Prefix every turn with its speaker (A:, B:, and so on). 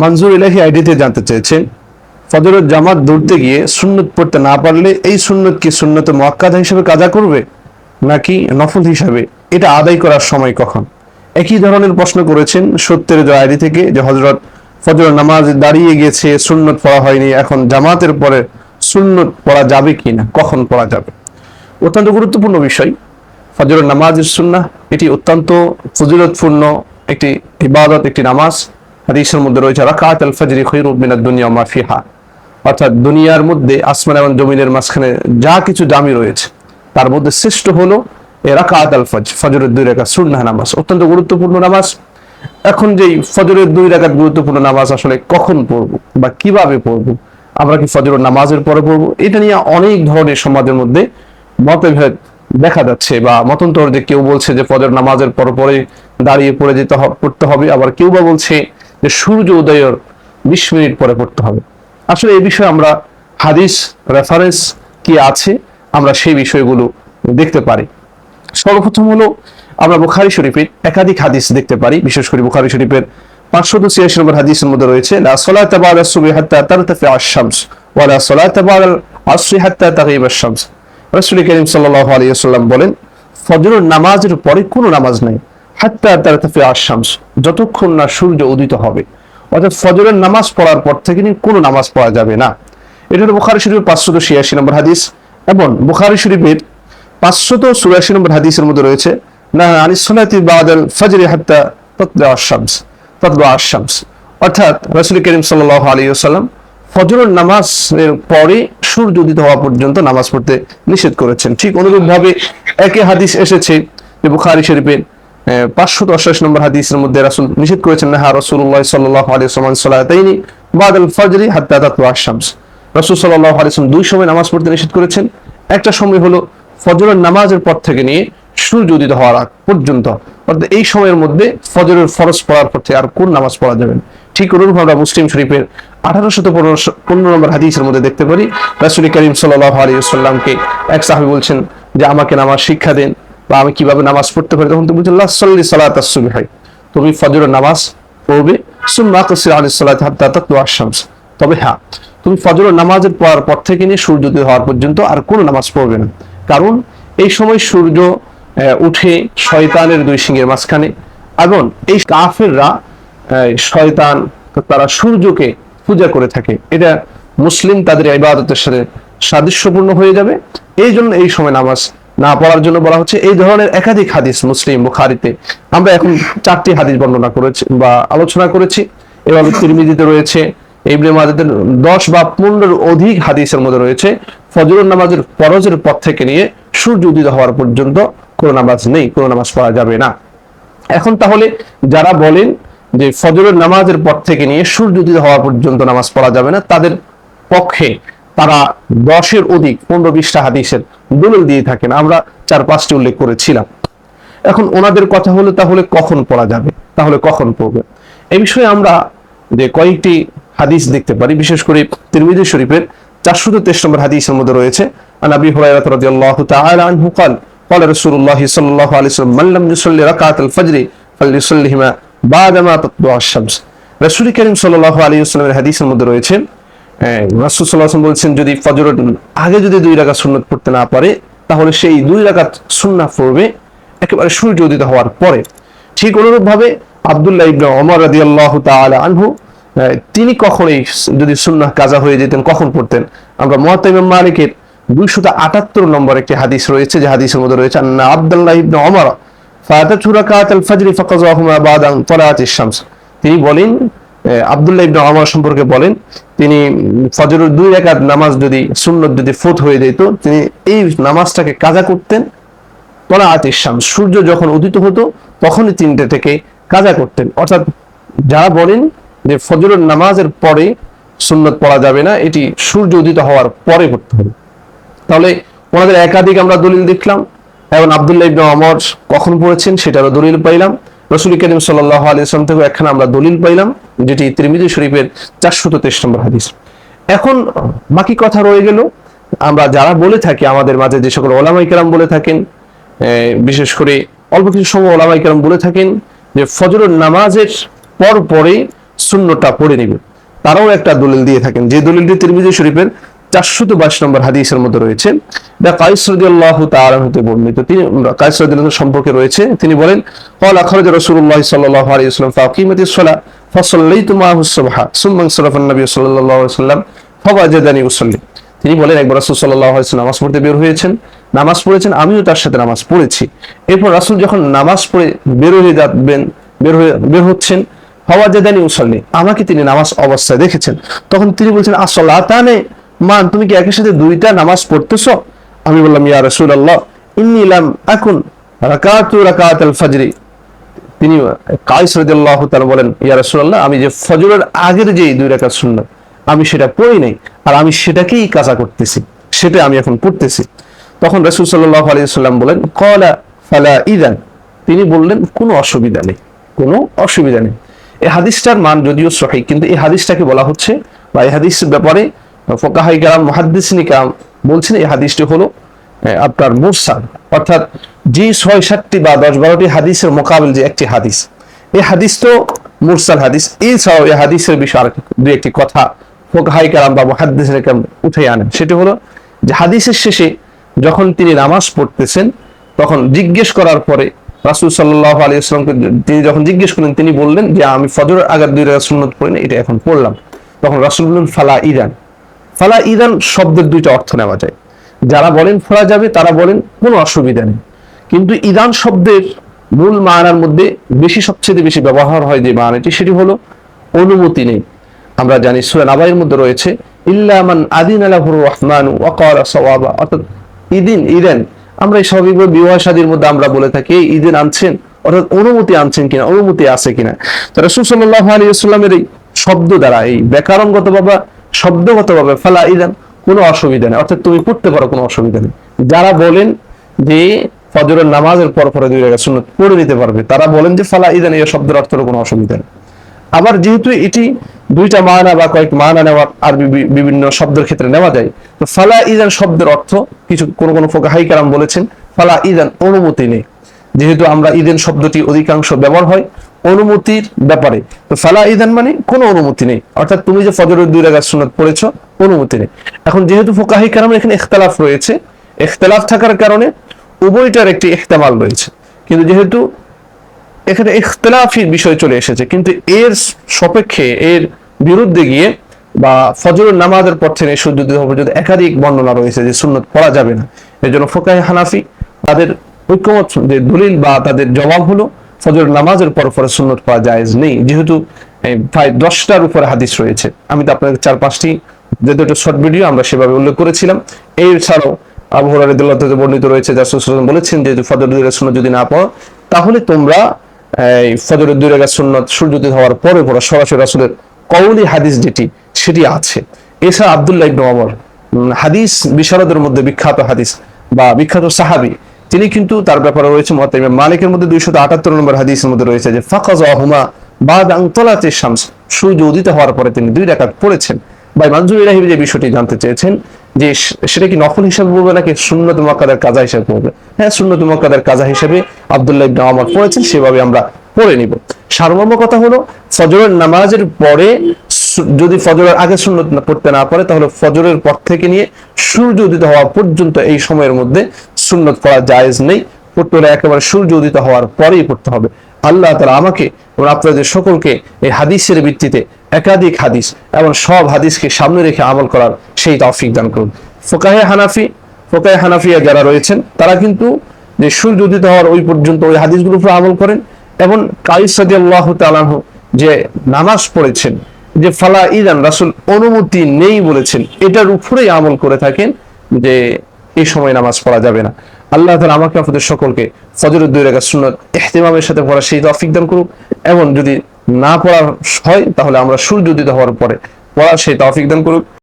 A: মঞ্জুর ইলাহি আইডিতে জানতে চেয়েছেন। ফজরের জামাত দৌড়তে গিয়ে সুন্নত পড়তে না পারলে এই সুন্নত কি সুন্নত মোয়াক্কাদা হিসেবে কাজা করবে? নাকি নফল হিসাবে? এটা আদায় করার সময় কখন? একই ধরনের প্রশ্ন করেছেন সত্যের জয় আইডি থেকে যে হজরত ফজর নামাজ দাঁড়িয়ে গেছে, সুন্নত পড়া হয়নি, এখন জামাতের পরে সুন্নত পড়া যাবে কি না কখন পড়া যাবে? অত্যন্ত গুরুত্বপূর্ণ বিষয়। ফজরের নামাজের সুন্নাহ, এটি অত্যন্ত ফজিলতপূর্ণ একটি ইবাদত, একটি নামাজ। হাদিসের মধ্যে রয়েছে রাকাত আল ফজরি খৈরুব মিনাদ দুনিয়া মা ফিহা। অর্থাৎ দুনিয়ার মধ্যে আসমান এবং জমিনের মাঝখানে যা কিছু দামি রয়েছে, তার মধ্যে শ্রেষ্ঠ হলো এ রাকাত আল ফজ ফজরের দুই রেখা সুন্নাহ নামাজ, অত্যন্ত গুরুত্বপূর্ণ নামাজ। এখন যেই ফজরের দুই রাকাত গুরুত্বপূর্ণ নামাজ আসলে কখন পড়ব বা কীভাবে পড়ব? আমরা কি ফজরের নামাজের পরে পড়ব? এটা নিয়ে অনেক ধরনের সমাজের মধ্যে মতভেদ দেখা যাচ্ছে বা মতন্তর যে কেউ বলছে যে ফজর নামাজের পর পরে দাঁড়িয়ে পড়ে যেতে পড়তে হবে, আবার কেউ বা বলছে যে সূর্য উদয়ের বিশ মিনিট পরে পড়তে হবে। আসলে এই বিষয়ে আমরা হাদিস রেফারেন্স কি আছে, আমরা সেই বিষয়গুলো দেখতে পারি। সর্বপ্রথম হলো আমরা বুখারি শরীফের একাধিক হাদিস দেখতে পারি, বিশেষ করে বুখারি শরীফের পাঁচশত ছিয়াশি নম্বর হাদিসের মধ্যে রয়েছে, লা সালাতা বা'দা সুবহি হাত্তা তারতাফি আশ-শামস ওয়া লা সালাতা বা'দা আসরি হাত্তা তাগিব আশ-শামস। করিম সাল্লাল্লাহু আলাইহি বলেন, ফজরের নামাজের পরে কোনো নামাজ নাই। হাত্তা তারতাফি আশ-শামস, যতক্ষণ না সূর্য উদিত হবে। অর্থাৎ ফজরের নামাজ পড়ার পর থেকে কোনো নামাজ পড়া যাবে না। এটা হলো বুখারী শরীফের পাঁচশত ছিয়াশি নম্বর হাদিস এবং বুখারি শরীফের পাঁচশত চুরাশি নম্বর হাদিসের মধ্যে রয়েছে, না আনিস সালাতি বাদাল ফজরি হাত্তা ততলা আশ-শামস ততলা আশ-শামস। অর্থাৎ রাসূল করিম সাল্লাল্লাহু আলাইহি ওয়াসাল্লাম ফজরের নামাজের পরে সূর্য উদিত হওয়া পর্যন্ত নামাজ পড়তে নিষেধ করেছেন। ঠিক অনুরূপভাবে একে হাদিস এসেছে যে বুখারি শরীফের পাঁচশত অষ্টাশি নম্বর হাদিসের মধ্যে রাসূল নিষেধ করেছেন না রাসূলুল্লাহ সাল্লাল্লাহু আলাইহি ওয়াসাল্লাম সালাতাইনি বাদাল ফজরি হাত্তা তাতলা আশ-শামস। রাসূল সাল্লাল্লাহু আলাইহি ওয়াসাল্লাম দুই সময় নামাজ পড়তে নিষেধ করেছেন। একটা সময় হলো ফজরের নামাজের পর থেকে নিয়ে সূর্য উদিত হওয়ার আগ পর্যন্ত। অর্থাৎ এই সময়ের মধ্যে ফজরের ফরজ পড়ার পর থেকে আর কোন নামাজ পড়া যাবেন ঠিক অনুরূপ আমরা মুসলিম শরীফের আঠারোশত পনেরো নম্বর হাদিসের মধ্যে দেখতে পারি, রাসুল করিম সাল্লাহ আলী সাল্লামকে এক সাহাবি বলছেন যে, আমাকে নামাজ শিক্ষা দেন। বা আমি কীভাবে নামাজ পড়তে পারি? তখন তুমি বলছেন লাসল্লি সালাত হয়। তুমি ফজরের নামাজ পড়বে। সুম্মা তসির আলী সাল্লাহ হাত্তা তাতলু আশ-শামস। তবে হ্যাঁ তুমি ফজরের নামাজের পড়ার পর থেকে নিয়ে সূর্য উদয় হওয়ার পর্যন্ত আর কোনো নামাজ পড়বে না। কারণ এই সময় সূর্য উঠে শয়তানের দুই সিংহের মাঝখানে। এবং এই কাফেররা শয়তান, তারা সূর্যকে পূজা করে থাকে। এটা মুসলিম তাদের ইবাদতের সাথে সাদৃশ্যপূর্ণ হয়ে যাবে। এই জন্য এই সময় নামাজ না পড়ার জন্য বলা হচ্ছে এই ধরনের একাধিক হাদিস মুসলিম বুখারিতে। আমরা এখন চারটি হাদিস বর্ণনা করেছি বা আলোচনা করেছি। এভাবে তিরমিজিতে রয়েছে, ইবনে মাজাদের দশ বা পনেরোর অধিক হাদিসের মধ্যে রয়েছে, ফজরের নামাজের ফরজের পর থেকে নিয়ে সূর্য উদিত হওয়ার পর্যন্ত কোনো নামাজ নেই, কোনো নামাজ পড়া যাবে না। এখন তাহলে যারা বলেন যে ফজরের নামাজের পর থেকে নিয়ে সূর্য উদিত হওয়া পর্যন্ত নামাজ পড়া যাবে না, তাদের পক্ষে তারা দশের অধিক পনেরো বিশটা হাদিসের দলিল দিয়ে থাকেন আমরা চার পাঁচটি উল্লেখ করেছিলাম এখন ওনাদের কথা হলো তাহলে কখন পড়া যাবে তাহলে কখন পড়বে এই বিষয়ে আমরা যে কয়েকটি হাদিস দেখতে পারি বিশেষ করে তিরমিজি শরীফের চারশত তেইশ নম্বর হাদিসের মধ্যে রয়েছে আন আবি হুরায়রা রাদিয়াল্লাহু তাআলা আনহু قال قال رسول الله صلى الله عليه وسلم من لم يصلي ركعة الفجر فليصليهما بعدما تطلع الشمس রাসূল করিম সাল্লাল্লাহু আলাইহি ওয়াসাল্লামের হাদিসের মধ্যে রয়েছে রাসূল সাল্লাল্লাহু বলছেন, যদি ফজরের আগে যদি দুই রাকাত সুন্নাত পড়তে না পারে, তাহলে সেই দুই রাকাত সুন্নাহ পড়বে, একেবারে সূর্য উদিত হওয়ার পরে। ঠিক অনুরূপভাবে আব্দুল্লাহ ইবনে ওমর রাদিয়াল্লাহু তাআলা আনহু তিনি কখনোই যদি সুন্নাহ কাজা হয়ে যেতেন, কখন পড়তেন? আমরা মুয়াত্তা মালিকের দুইশত আটাত্তর নম্বর একটি হাদিস রয়েছে, যে হাদিসের মধ্যে রয়েছে, আন্না আব্দুল্লাহ ইবনে ওমর ফাতাতু রাকাত আল ফজর ফাকাযাহুমা বাদা শামস তিনি বলেন আব্দুল্লাহ ইবনে ওমর সম্পর্কে বলেন, তিনি ফজরের দুই রাকাত নামাজ যদি, সুন্নত যদি ফুত হয়ে যেত, তিনি এই নামাজটাকে কাজা করতেন। তলা আতিসাম সূর্য যখন উদিত হতো, তখনই তিনটে থেকে কাজা করতেন। অর্থাৎ যারা বলেন যে ফজরের নামাজের পরে সুন্নত পড়া যাবে না, এটি সূর্য উদিত হওয়ার পরে করতে হবে। তাহলে ওনাদের একাধিক আমরা দলিল দেখলাম, এবং আব্দুল্লাহ ইবনে ওমর কখন পড়েছেন সেটারও দলিল পাইলাম। রসুল করিম সাল্লাহ আলিয়াল্লাম থেকে একখানা আমরা দলিল পাইলাম, যেটি তিরমিজি শরীফের চারশত তেইশ নম্বর হাদিস। এখন বাকি কথা রয়ে গেল, আমরা যারা বলে থাকি, আমাদের মাঝে যে সকল ওলামাই কেরাম বলে থাকেন বিশেষ করে অল্প কিছু সময় ওলামাই কেরাম বলে থাকেন, যে ফজরের নামাজের পর পরে শূন্যটা পড়ে নিবে তারাও একটা দলিল দিয়ে থাকেন, যে দলিলটি তিরমিজি শরীফের চারশত বাইশ নম্বর হাদিসের মধ্যে রয়েছে যা কাইস রাদিয়াল্লাহ তাআলা হতে বর্ণিত তিনি কাইস রাদিয়াল্লাহু সম্পর্কে রয়েছে তিনি বলেন قال خرج رسول الله صلى الله عليه وسلم فاقيمت الصلاه فصليت معه الصبح ثم انصرف النبي صلى الله عليه وسلم فوجدني اصلي তিনি বলেন একবার রাসূল সাল্লাল্লাহু আলাইহি ওয়াসাল্লাম নামাজ পড়তে বের হয়েছেন নামাজ পড়েছেন আমিও তার সাথে নামাজ পড়েছি এরপর রাসূল যখন নামাজ পড়ে বের হয়ে যাবেন বের হয়ে বের হচ্ছেন ফওয়াজাদানি উসাল্লি আমাকে তিনি নামাজ অবস্থায় দেখেছেন তখন তিনি বলছেন আসলাতানে মান, তুমি কি একের সাথে দুইটা নামাজ পড়তেছ? আমি বললাম, ইয়া রাসূলুল্লাহ, ইন্নী লাম আকুন রাকাতু রাকাত আল ফজরি। তিনি কাইস রাদিয়াল্লাহু তাআলা বলেন, ইয়া রাসূলুল্লাহ, আমি যে ফজরের আগের যে দুই রাকাত সুন্নাত, আমি সেটা পড়ি নাই, আর আমি সেটাকেই কাজা করতেছি সেটা আমি এখন পড়তেছি। তখন রাসূল সাল্লাল্লাহু আলাইহি সাল্লাম বলেন, ক্বালা ফালা ইদান। তিনি বললেন, কোনো অসুবিধা নেই, কোনো অসুবিধা নেই। এই হাদিসটার মান যদিও সহিহ কিন্তু এই হাদিসটাকে বলা হচ্ছে বা এই হাদিসের ব্যাপারে ফোকাহাই কালাম মহাদ্দিসিনী কালাম বলছেন, এই হাদিসটি হলো আপনার মুরসাল। অর্থাৎ যে ছয় সাতটি বা দশ বারোটি হাদিসের মোকাবিল যে একটি হাদিস এই হাদিস তো মুরসাল হাদিস। এছাড়াও এই হাদিসের বিষয়ে আর দু একটি কথা ফোকাহাই কালাম বা মহাদ্দিসিনী কালাম উঠে আনেন। সেটি হলো যে হাদিসের শেষে যখন তিনি নামাজ পড়তেছেন, তখন জিজ্ঞেস করার পরে রাসুল সাল্লাহ আলী ইসলামকে তিনি যখন জিজ্ঞেস করলেন, তিনি বললেন যে, আমি ফজরের আগার দুই সুন্নত পড়ি না এটা এখন পড়লাম। তখন রাসুল ফালা ইরান ফালা ইরান শব্দের দুইটা অর্থ নেওয়া যায়। যারা বলেন ফোড়া যাবে, তারা বলেন কোনো অসুবিধা নেই। কিন্তু ইরান শব্দের মূল মানার মধ্যে বেশি সবচেয়ে বেশি ব্যবহার হয় যে মানাটি, সেটি হলো অনুমতি নেই। আমরা জানি সুরা নাবাইয়ের মধ্যে রয়েছে ইল্লামান আদিন আলাহুর রহমান ওয়াকাল সওয়াবা। অর্থাৎ ইদিন, ইদেন, আমরা এই স্বাভাবিকভাবে বিবাহ শাদীর মধ্যে আমরা বলে থাকি, এই ঈদের আনছেন, অর্থাৎ অনুমতি আনছেন কিনা, অনুমতি আছে কিনা। তো রাসূল সাল্লাল্লাহু আলাইহি ওয়াসাল্লামের এই শব্দ দ্বারা, এই ব্যাকরণগতভাবে শব্দগতভাবে, ফালা ইদান, কোনো অসুবিধা নেই। অর্থাৎ তুমি পড়তে পারো, কোনো অসুবিধা নেই। যারা বলেন যে ফজরের নামাজের পর পরে দুই রাকাত সুন্নাত পড়ে নিতে পারবে, তারা বলেন যে ফালা ইদান, এই শব্দের অর্থের কোনো অসুবিধা নেই। আবার যেহেতু এটি দুইটা মানা বা কয়েক মানা নেওয়ার আর বিভিন্ন শব্দের ক্ষেত্রে নেওয়া যায়, তো ফালা ইদান শব্দের অর্থ কিছু কোন কোন ফোকাহাই কারাম বলেছেন, ফালা ইদান অনুমতি নেই। যেহেতু আমরা ইদেন শব্দটি অধিকাংশ ব্যবহার হয় অনুমতির ব্যাপারে। তো ফালা ইদান মানে কোনো অনুমতি নেই। অর্থাৎ তুমি যে ফজরের দুই রাকাত সুন্নাত পড়েছো, অনুমতি নেই। এখন যেহেতু ফোকাহাই কারাম এখানে ইখতালাফ রয়েছে, ইখতালাফ থাকার কারণে উভয়টার একটি ইহতেমাল রয়েছে। কিন্তু যেহেতু এখানে ইখতলাফি বিষয় চলে এসেছে, কিন্তু এর সপেক্ষে, এর বিরুদ্ধে গিয়ে বা ফজরের নামাজের পর থেকে সূর্য উদয় হওয়া পর্যন্ত একাধিক বর্ণনা রয়েছে যে সুন্নত পড়া যাবে না। এর জন্য ফোকাহ হানাফি তাদের ঐক্যমত, যে দলিল বা তাদের জবাব হলো ফজর নামাজের পর পরে সুন্নত পড়া জায়েজ নেই। যেহেতু প্রায় দশটার উপরে হাদিস রয়েছে। আমি তো আপনাদের চার পাঁচটি, যে দুটো শর্ট ভিডিও আমরা সেভাবে উল্লেখ করেছিলাম। এই ছাড়াও আবু হুরায়রা বর্ণিত রয়েছে যা রাসূল বলেছেন যে ফজর সুন্নত যদি না পড়ো তাহলে তোমরা এই ফজরের দুই রাকাত সুন্নত সূর্যোদয় হওয়ার পরে পড়া সরাসরি রাসূলের কওলি হাদিস যেটি, সেটি আছে। এছাড়া আব্দুল্লাহ ইবনে ওমর হাদিস, বিশারদের মধ্যে বিখ্যাত হাদিস বা বিখ্যাত সাহাবী তিনি কিন্তু তার ব্যাপারে রয়েছে ইমাম মালিকের মধ্যে দুইশত আটাত্তর নম্বর হাদিসের মধ্যে রয়েছে যে, ফাকাজাহুমা বাদ আংতলাতে শামস। সূর্য উদিত হওয়ার পরে তিনি দুই রাকাত পড়েছেন। ভাই, মঞ্জুর ইলাহি যে বিষয়টি জানতে চেয়েছেন, যে সেটা কি নফল হিসাবে বলবে নাকি সুন্নত মুআক্কাদার কাজা হিসাবে বলবে হ্যাঁ সুন্নত মুআক্কাদার কাজা হিসাবে আব্দুল্লাহ ইবনে ওমর পড়েছেন, সেভাবে আমরা পড়ে নিব। সারমর্ম কথা হলো, ফজরের নামাজের পরে যদি ফজরের আগে না পড়তে না পারে, তাহলে ফজরের পর থেকে নিয়ে সূর্য উদিত হওয়া পর্যন্ত এই সময়ের মধ্যে সুন্নত পড়া জায়েজ নেই। পড়তে হলে একেবারে সূর্য উদিত হওয়ার পরেই পড়তে হবে। আল্লাহ তালা আমাকে এবং আপনাদের সকলকে এই হাদিসের ভিত্তিতে একাধিক হাদিস এবং সব হাদিসকে সামনে রেখে আমল করার সেই তৌফিক দান করুন। ফোকাহে হানাফি, ফোকাহে হানাফিয়া যারা রয়েছেন, তারা কিন্তু যে সূর্য উদিত হওয়ার ওই পর্যন্ত ওই হাদিসগুলোর উপর আমল করেন এবং কাইস রাদিয়াল্লাহু তাআলা যে নামাজ পড়েছেন, যে ফালা ইদান রাসুল অনুমতি নেই বলেছেন, এটার উপরেই আমল করে থাকেন যে এই সময় নামাজ পড়া যাবে না। আল্লাহ তালা আমাকে আপনাদের সকলকে ফজরের দুই রেখা সুন্নাত এহতেমামের সাথে পড়া সেই তফিক দান করুক। এবং যদি না পড়া হয়, তাহলে আমরা সূর্য উদিত হওয়ার পরে পড়া সেই তফিক দান করুক।